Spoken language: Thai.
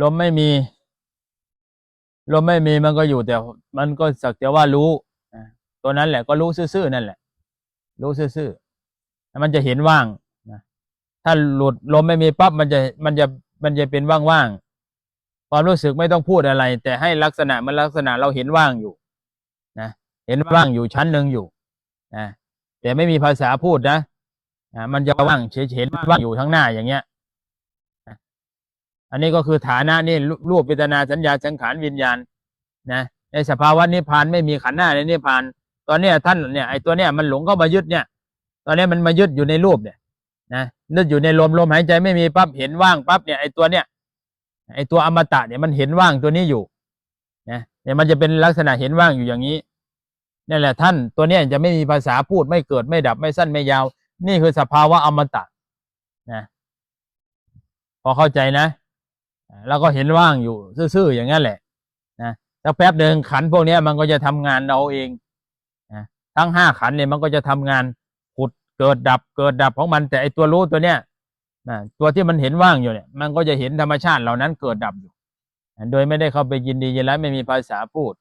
ลมไม่มี ลมไม่มีมันก็อยู่แต่ มันก็สักแต่ว่ารู้ตัวนั้นแหละก็รู้ซื่อๆนั่นแหละ รู้ซื่อๆมันจะเห็นว่างนะถ้าหลุดลมไม่มีปั๊บมันจะมันจะมันจะเป็นว่างๆความรู้สึกไม่ต้องพูดอะไร แต่ให้ลักษณะมันลักษณะเราเห็นว่างอยู่นะเห็นว่างอยู่ชั้นหนึ่งอยู่นะแต่ไม่มีภาษาพูดนะนะมันจะว่างเฉยๆว่างอยู่ทั้งหน้าอย่างเงี้ย อันนี้ก็คือฐานะนี่รูปเวทนาสัญญาสังขารวิญญาณนะในสภาวะนิพพานไม่มีขันธ์หน้าในนิพพาน ตอนนี้ท่านเนี่ยไอ้ตัวเนี้ยมันหลงเข้ามายึดเนี่ย ตอนนี้มันมายึดอยู่ในรูปเนี่ยนะยึดอยู่ในลมลมหายใจไม่มีปั๊บเห็นว่างปั๊บเนี่ยไอ้ตัวเนี้ยไอ้ตัวอมตะเนี่ยมันเห็นว่างตัวนี้อยู่นะเนี่ยมันจะเป็นลักษณะเห็นว่างอยู่อย่างนี้นี่แหละท่านตัวเนี้ยจะไม่มีภาษาพูดไม่เกิดไม่ดับไม่สั้นไม่ยาว นี่คือสภาวะอมตะนะพอเข้าใจนะ แล้วก็เห็นว่างอยู่ซื่อๆอย่างนั้นแหละนะแล้วแป๊บเดินขันพวกนี้มันก็จะทำงานเอาเองนะทั้งห้าขันเนี่ยมันก็จะทำงานขุดเกิดดับเกิดดับของมันแต่ไอตัวรู้ตัวเนี้ยนะตัวที่มันเห็นว่างอยู่เนี่ย มันก็จะเห็นธรรมชาติเหล่านั้นเกิดดับอยู่ โดยไม่ได้เข้าไปยินดียินร้ายไม่มีภาษาพูด